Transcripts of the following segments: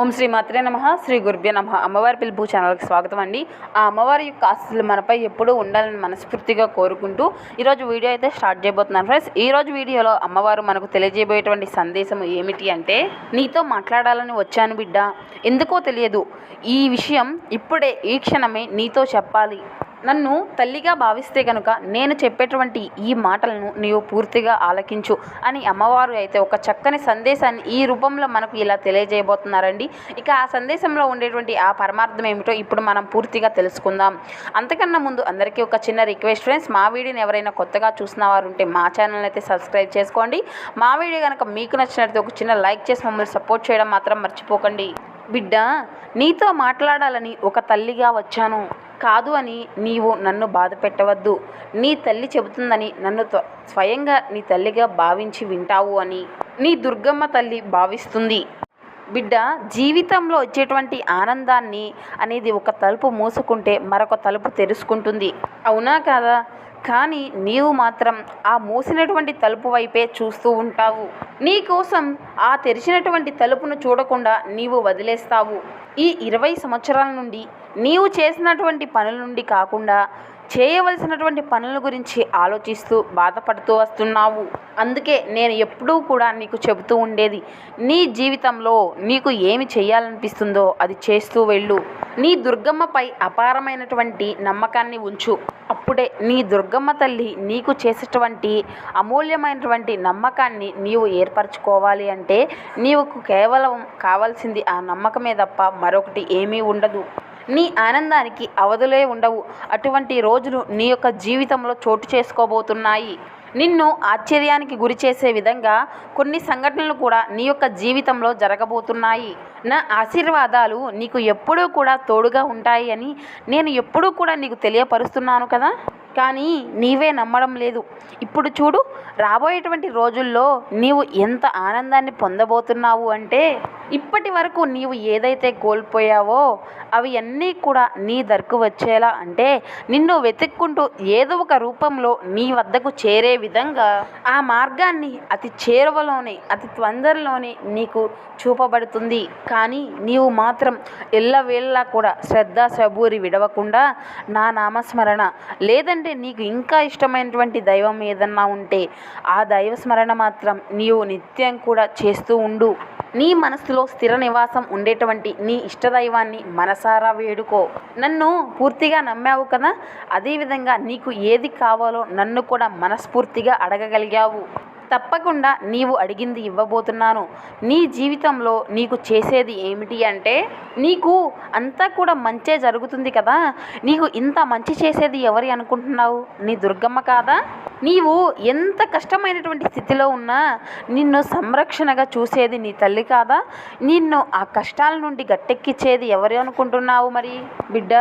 ఓం శ్రీ మాత్రే నమ శ్రీ గురుభ్య నమ. అమ్మవారి పిలుపు ఛానల్కి స్వాగతం అండి. ఆ అమ్మవారి యొక్క ఆశలు మనపై ఎప్పుడూ ఉండాలని మనస్ఫూర్తిగా కోరుకుంటూ ఈరోజు వీడియో అయితే స్టార్ట్ చేయబోతున్నాను. ఫ్రెండ్స్ ఈరోజు వీడియోలో అమ్మవారు మనకు తెలియజేయబోయేటువంటి సందేశం ఏమిటి అంటే నీతో మాట్లాడాలని వచ్చాను బిడ్డ. ఎందుకో తెలియదు. ఈ విషయం ఇప్పుడే ఈ క్షణమే నీతో చెప్పాలి. నన్ను తల్లిగా భావిస్తే కనుక నేను చెప్పేటువంటి ఈ మాటలను నీవు పూర్తిగా ఆలకించు అని అమ్మవారు అయితే ఒక చక్కని సందేశాన్ని ఈ రూపంలో మనకు ఇలా తెలియజేయబోతున్నారండి. ఇక ఆ సందేశంలో ఉండేటువంటి ఆ పరమార్థం ఏమిటో ఇప్పుడు మనం పూర్తిగా తెలుసుకుందాం. అంతకన్నా ముందు అందరికీ ఒక చిన్న రిక్వెస్ట్ ఫ్రెండ్స్ మా వీడియోని ఎవరైనా కొత్తగా చూసిన వారు ఉంటే మా ఛానల్ అయితే సబ్స్క్రైబ్ చేసుకోండి. మా వీడియో కనుక మీకు నచ్చినట్లయితే ఒక చిన్న లైక్ చేసి మమ్మల్ని సపోర్ట్ చేయడం మాత్రం మర్చిపోకండి. బిడ్డ నీతో మాట్లాడాలని ఒక తల్లిగా వచ్చాను. కాదు అని నీవు నన్ను బాధ పెట్టవద్దు. నీ తల్లి చెబుతుందని నన్ను స్వయంగా నీ తల్లిగా భావించి వింటావు అని నీ దుర్గమ్మ తల్లి భావిస్తుంది. బిడ్డ జీవితంలో వచ్చేటువంటి ఆనందాన్ని అనేది ఒక తలుపు మూసుకుంటే మరొక తలుపు తెరుచుకుంటుంది. అవునా కాదా? కానీ నీవు మాత్రం ఆ మూసినటువంటి తలుపు వైపే చూస్తూ ఉంటావు. నీ కోసం ఆ తెరిచినటువంటి తలుపును చూడకుండా నీవు వదిలేస్తావు. ఈ ఇరవై సంవత్సరాల నుండి నీవు చేసినటువంటి పనుల నుండి కాకుండా చేయవలసినటువంటి పనుల గురించి ఆలోచిస్తూ బాధపడుతూ వస్తున్నావు. అందుకే నేను ఎప్పుడూ కూడా నీకు చెబుతూ ఉండేది నీ జీవితంలో నీకు ఏమి చేయాలనిపిస్తుందో అది చేస్తూ వెళ్ళు. నీ దుర్గమ్మపై అపారమైనటువంటి నమ్మకాన్ని ఉంచు. అప్పుడే నీ దుర్గమ్మ తల్లి నీకు చేసేటువంటి అమూల్యమైనటువంటి నమ్మకాన్ని నీవు ఏర్పరచుకోవాలి అంటే నీవుకు కేవలం కావాల్సింది ఆ నమ్మకమే తప్ప మరొకటి ఏమీ ఉండదు. నీ ఆనందానికి అవధులే ఉండవు. అటువంటి రోజులు నీ యొక్క జీవితంలో చోటు చేసుకోబోతున్నాయి. నిన్ను ఆశ్చర్యానికి గురి చేసే విధంగా కొన్ని సంఘటనలు కూడా నీ యొక్క జీవితంలో జరగబోతున్నాయి. నా ఆశీర్వాదాలు నీకు ఎప్పుడూ కూడా తోడుగా ఉంటాయి అని నేను ఎప్పుడూ కూడా నీకు తెలియపరుస్తున్నాను కదా? కానీ నీవే నమ్మడం లేదు. ఇప్పుడు చూడు రాబోయేటువంటి రోజుల్లో నీవు ఎంత ఆనందాన్ని పొందబోతున్నావు అంటే ఇప్పటి వరకు నీవు ఏదైతే కోల్పోయావో అవి అన్నీ కూడా నీ దరకు వచ్చేలా అంటే నిన్ను వెతుక్కుంటూ ఏదో ఒక రూపంలో నీ వద్దకు చేరే విధంగా ఆ మార్గాన్ని అతి చేరువలోనే అతి తొందరలోనే నీకు చూపబడుతుంది. కానీ నీవు మాత్రం ఎల్లవేళలా కూడా శ్రద్ధ సబూరి విడవకుండా నా నామస్మరణ లేదంటే నీకు ఇంకా ఇష్టమైనటువంటి దైవం ఏదన్నా ఉంటే ఆ దైవ స్మరణ మాత్రం నీవు నిత్యం కూడా చేస్తూ ఉండు. నీ మనసులో స్థిర నివాసం ఉండేటువంటి నీ ఇష్టదైవాన్ని మనసారా వేడుకో. నన్ను పూర్తిగా నమ్మావు కదా? అదేవిధంగా నీకు ఏది కావాలో నన్ను కూడా మనస్ఫూర్తిగా అడగగలిగావు. తప్పకుండా నీవు అడిగింది ఇవ్వబోతున్నాను. నీ జీవితంలో నీకు చేసేది ఏమిటి అంటే నీకు అంతా కూడా మంచే జరుగుతుంది కదా? నీకు ఇంత మంచి చేసేది ఎవరి అనుకుంటున్నావు? నీ దుర్గమ్మ కాదా? నీవు ఎంత కష్టమైనటువంటి స్థితిలో ఉన్నా నిన్ను సంరక్షణగా చూసేది నీ తల్లి కాదా? నిన్ను ఆ కష్టాల నుండి గట్టెక్కిచ్చేది ఎవరు అనుకుంటున్నావు మరి? బిడ్డ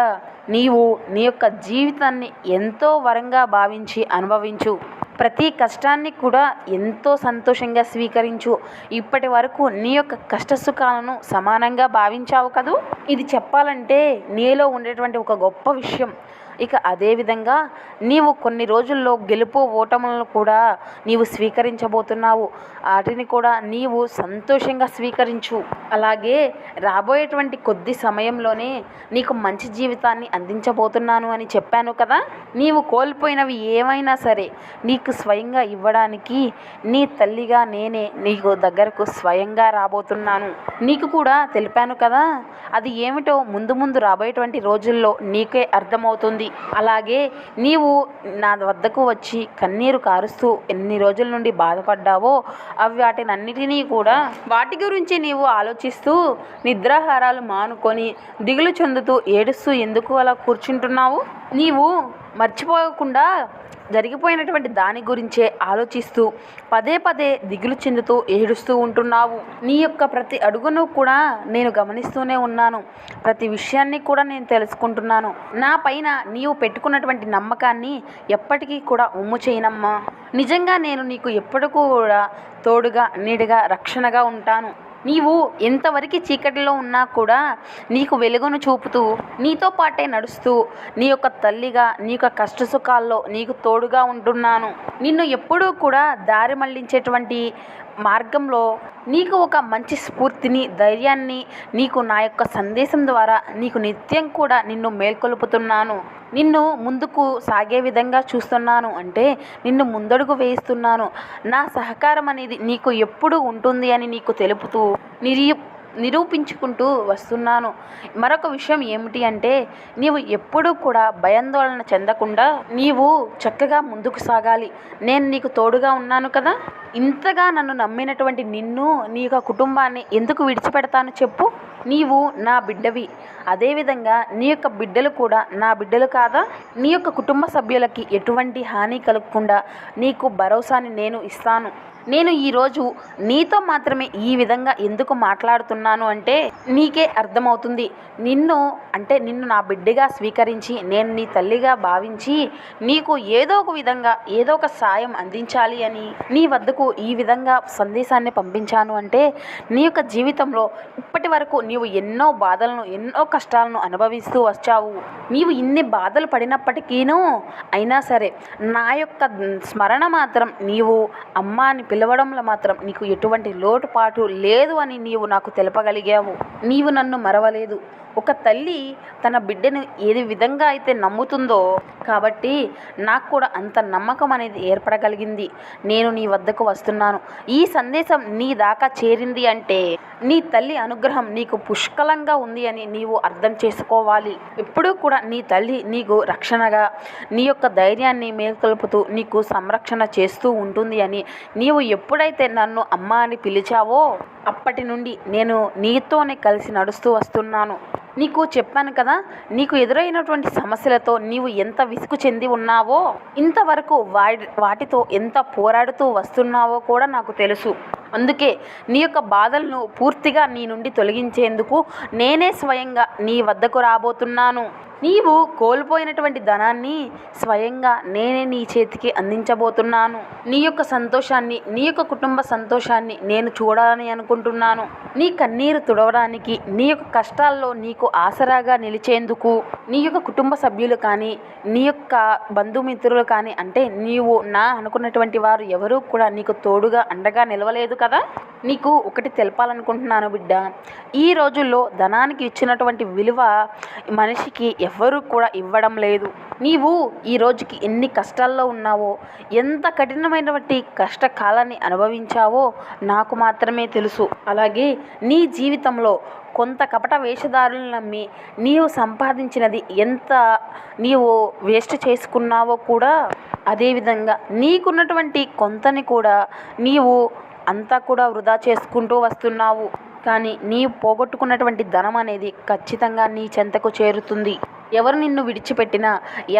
నీవు నీ యొక్క జీవితాన్ని ఎంతో వరంగా భావించి అనుభవించు. ప్రతి కష్టాన్ని కూడా ఎంతో సంతోషంగా స్వీకరించు. ఇప్పటి వరకు నీ యొక్క కష్ట సుఖాలను సమానంగా భావించావు కదూ? ఇది చెప్పాలంటే నీలో ఉండేటువంటి ఒక గొప్ప విషయం. ఇక అదేవిధంగా నీవు కొన్ని రోజుల్లో గెలుపు ఓటములను కూడా నీవు స్వీకరించబోతున్నావు. వాటిని కూడా నీవు సంతోషంగా స్వీకరించు. అలాగే రాబోయేటువంటి కొద్ది సమయంలోనే నీకు మంచి జీవితాన్ని అందించబోతున్నాను అని చెప్పాను కదా? నీవు కోల్పోయినవి ఏమైనా సరే నీకు స్వయంగా ఇవ్వడానికి నీ తల్లిగా నేనే నీకు దగ్గరకు స్వయంగా రాబోతున్నాను. నీకు కూడా తెలిపాను కదా? అది ఏమిటో ముందు ముందు రాబోయేటువంటి రోజుల్లో నీకే అర్థమవుతుంది. అలాగే నీవు నా వద్దకు వచ్చి కన్నీరు కారుస్తూ ఎన్ని రోజుల నుండి బాధపడ్డావో అవి వాటిని అన్నిటినీ కూడా వాటి గురించి నీవు ఆలోచిస్తూ నిద్రాహారాలు మానుకొని దిగులు చెందుతూ ఏడుస్తూ ఎందుకు అలా కూర్చుంటున్నావు? నీవు మర్చిపోకుండా జరిగిపోయినటువంటి దాని గురించే ఆలోచిస్తూ పదే పదే దిగులు చెందుతూ ఏడుస్తూ ఉంటున్నావు. నీ యొక్క ప్రతి అడుగును కూడా నేను గమనిస్తూనే ఉన్నాను. ప్రతి విషయాన్ని కూడా నేను తెలుసుకుంటున్నాను. నా పైన నీవు పెట్టుకున్నటువంటి నమ్మకాన్ని ఎప్పటికీ కూడా ఉమ్ము చేయనమ్మా. నిజంగా నేను నీకు ఎప్పటికూ కూడా తోడుగా నీడగా రక్షణగా ఉంటాను. నీవు ఎంతవరకు చీకటిలో ఉన్నా కూడా నీకు వెలుగును చూపుతూ నీతో పాటే నడుస్తూ నీ యొక్క తల్లిగా నీ యొక్క కష్ట సుఖాల్లో నీకు తోడుగా ఉంటున్నాను. నిన్ను ఎప్పుడూ కూడా దారి మళ్ళించేటువంటి మార్గంలో నీకు ఒక మంచి స్ఫూర్తిని ధైర్యాన్ని నీకు నా యొక్క సందేశం ద్వారా నీకు నిత్యం కూడా నిన్ను మేల్కొలుపుతున్నాను. నిన్ను ముందుకు సాగే విధంగా చూస్తున్నాను అంటే నిన్ను ముందడుగు వేయిస్తున్నాను. నా సహకారం అనేది నీకు ఎప్పుడు ఉంటుంది అని నీకు తెలుపుతూ నిరీ నిరూపించుకుంటూ వస్తున్నాను. మరొక విషయం ఏమిటి అంటే నీవు ఎప్పుడూ కూడా భయాందోళన చెందకుండా నీవు చక్కగా ముందుకు సాగాలి. నేను నీకు తోడుగా ఉన్నాను కదా? ఇంతగా నన్ను నమ్మినటువంటి నిన్ను నీ యొక్క కుటుంబాన్ని ఎందుకు విడిచిపెడతాను చెప్పు? నీవు నా బిడ్డవి. అదేవిధంగా నీ యొక్క బిడ్డలు కూడా నా బిడ్డలు కాదా? నీ యొక్క కుటుంబ సభ్యులకి ఎటువంటి హాని కలగకుండా నీకు భరోసాని నేను ఇస్తాను. నేను ఈరోజు నీతో మాత్రమే ఈ విధంగా ఎందుకు మాట్లాడుతున్నాను అంటే నీకే అర్థమవుతుంది. నిన్ను అంటే నిన్ను నా బిడ్డగా స్వీకరించి నేను నీ తల్లిగా భావించి నీకు ఏదో ఒక విధంగా ఏదో ఒక సాయం అందించాలి అని నీ వద్దకు ఈ విధంగా సందేశాన్ని పంపించాను అంటే నీ యొక్క జీవితంలో ఇప్పటి వరకు నీవు ఎన్నో బాధలను ఎన్నో కష్టాలను అనుభవిస్తూ వచ్చావు. నీవు ఇన్ని బాధలు పడినప్పటికీనూ అయినా సరే నా యొక్క స్మరణ మాత్రం నీవు అమ్మ అని పిలవడంలో మాత్రం నీకు ఎటువంటి లోటుపాటు లేదు అని నీవు నాకు తెలపగలిగావు. నీవు నన్ను మరవలేదు. ఒక తల్లి తన బిడ్డను ఏది విధంగా అయితే నమ్ముతుందో కాబట్టి నాకు కూడా అంత నమ్మకం అనేది ఏర్పడగలిగింది. నేను నీ వద్దకు వస్తున్నాను. ఈ సందేశం నీ దాకా చేరింది అంటే నీ తల్లి అనుగ్రహం నీకు పుష్కలంగా ఉంది అని నీవు అర్థం చేసుకోవాలి. ఎప్పుడూ కూడా నీ తల్లి నీకు రక్షణగా నీ యొక్క ధైర్యాన్ని మేల్కొల్పుతూ నీకు సంరక్షణ చేస్తూ ఉంటుంది అని నీవు ఎప్పుడైతే నన్ను అమ్మ అని పిలిచావో అప్పటి నుండి నేను నీతోనే కలిసి నడుస్తూ వస్తున్నాను. నీకు చెప్పాను కదా నీకు ఎదురైనటువంటి సమస్యలతో నీవు ఎంత విసుగు చెంది ఉన్నావో ఇంతవరకు వాడి వాటితో ఎంత పోరాడుతూ వస్తున్నావో కూడా నాకు తెలుసు. అందుకే నీ యొక్క బాధలను పూర్తిగా నీ నుండి తొలగించేందుకు నేనే స్వయంగా నీ వద్దకు రాబోతున్నాను. నీవు కోల్పోయినటువంటి ధనాన్ని స్వయంగా నేనే నీ చేతికి అందించబోతున్నాను. నీ యొక్క సంతోషాన్ని నీ యొక్క కుటుంబ సంతోషాన్ని నేను చూడాలని అనుకుంటున్నాను. నీ కన్నీరు తుడవడానికి నీ యొక్క కష్టాల్లో నీకు ఆసరాగా నిలిచేందుకు నీ యొక్క కుటుంబ సభ్యులు కానీ నీ యొక్క బంధుమిత్రులు కానీ అంటే నీవు నా అనుకున్నటువంటి వారు ఎవరూ కూడా నీకు తోడుగా అండగా నిలవలేదు కదా? నీకు ఒకటి తెలపాలనుకుంటున్నాను బిడ్డ. ఈ రోజుల్లో ధనానికి ఇచ్చినటువంటి విలువ మనిషికి ఎవ్వరూ కూడా ఇవ్వడం లేదు. నీవు ఈ రోజుకి ఎన్ని కష్టాల్లో ఉన్నావో ఎంత కఠినమైనటువంటి కష్టకాలాన్ని అనుభవించావో నాకు మాత్రమే తెలుసు. అలాగే నీ జీవితంలో కొంత కపట వేషధారులను నమ్మి నీవు సంపాదించినది ఎంత నీవు వేస్ట్ చేసుకున్నావో కూడా అదేవిధంగా నీకున్నటువంటి కొంతని కూడా నీవు అంతా కూడా వృధా చేసుకుంటూ వస్తున్నావు. కానీ నీవు పోగొట్టుకున్నటువంటి ధనం అనేది ఖచ్చితంగా నీ చెంతకు చేరుతుంది. ఎవరు నిన్ను విడిచిపెట్టినా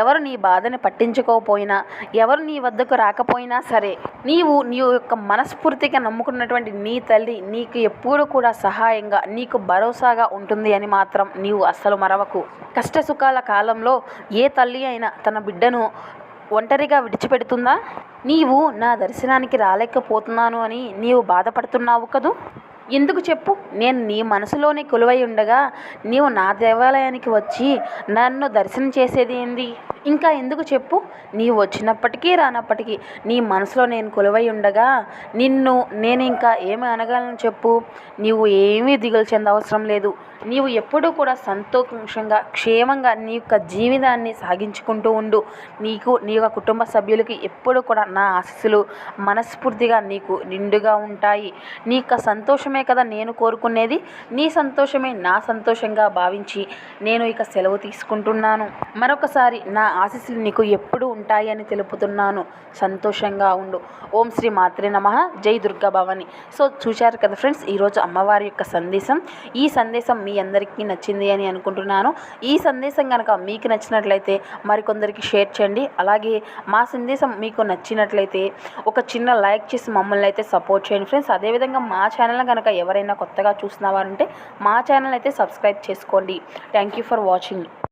ఎవరు నీ బాధని పట్టించుకోకపోయినా ఎవరు నీ వద్దకు రాకపోయినా సరే నీవు నీ యొక్క మనస్ఫూర్తిగా నమ్ముకున్నటువంటి నీ తల్లి నీకు ఎప్పుడు కూడా సహాయంగా నీకు భరోసాగా ఉంటుంది అని మాత్రం నీవు అస్సలు మరవకు. కష్ట సుఖాల కాలంలో ఏ తల్లి అయినా తన బిడ్డను ఒంటరిగా విడిచిపెడుతుందా? నీవు నా దర్శనానికి రాలేకపోతున్నాను అని నీవు బాధపడుతున్నావు కదూ? ఎందుకు చెప్పు? నేను నీ మనసులోనే కొలువై ఉండగా నీవు నా దేవాలయానికి వచ్చి నన్ను దర్శనం చేసేది ఏంది? ఇంకా ఎందుకు చెప్పు? నీవు వచ్చినప్పటికీ రానప్పటికీ నీ మనసులో నేను కొలువై ఉండగా నిన్ను నేను ఇంకా ఏమి అనగలను చెప్పు? నీవు ఏమీ దిగులు చెందవసరం లేదు. నీవు ఎప్పుడూ కూడా సంతోషంగా క్షేమంగా నీ యొక్క జీవితాన్ని సాగించుకుంటూ ఉండు. నీకు నీ యొక్క కుటుంబ సభ్యులకి ఎప్పుడూ కూడా నా ఆశస్సులు మనస్ఫూర్తిగా నీకు నిండుగా ఉంటాయి. నీ యొక్క సంతోషమే కదా నేను కోరుకునేది. నీ సంతోషమే నా సంతోషంగా భావించి నేను ఇక సెలవు తీసుకుంటున్నాను. మరొకసారి నా ఆశీస్సులు నీకు ఎప్పుడు ఉంటాయి అని తెలుపుతున్నాను. సంతోషంగా ఉండు. ఓం శ్రీ మాత్రే నమ. జై దుర్గా భవాని. సో చూశారు కదా ఫ్రెండ్స్ ఈరోజు అమ్మవారి యొక్క సందేశం. ఈ సందేశం మీ అందరికీ నచ్చింది అని అనుకుంటున్నాను. ఈ సందేశం కనుక మీకు నచ్చినట్లయితే మరికొందరికి షేర్ చేయండి. అలాగే మా సందేశం మీకు నచ్చినట్లయితే ఒక చిన్న లైక్ చేసి మమ్మల్ని అయితే సపోర్ట్ చేయండి ఫ్రెండ్స్. అదేవిధంగా మా ఛానల్ కనుక ఎవరైనా కొత్తగా చూసిన వారంటే మా ఛానల్ అయితే సబ్స్క్రైబ్ చేసుకోండి. Thank you for watching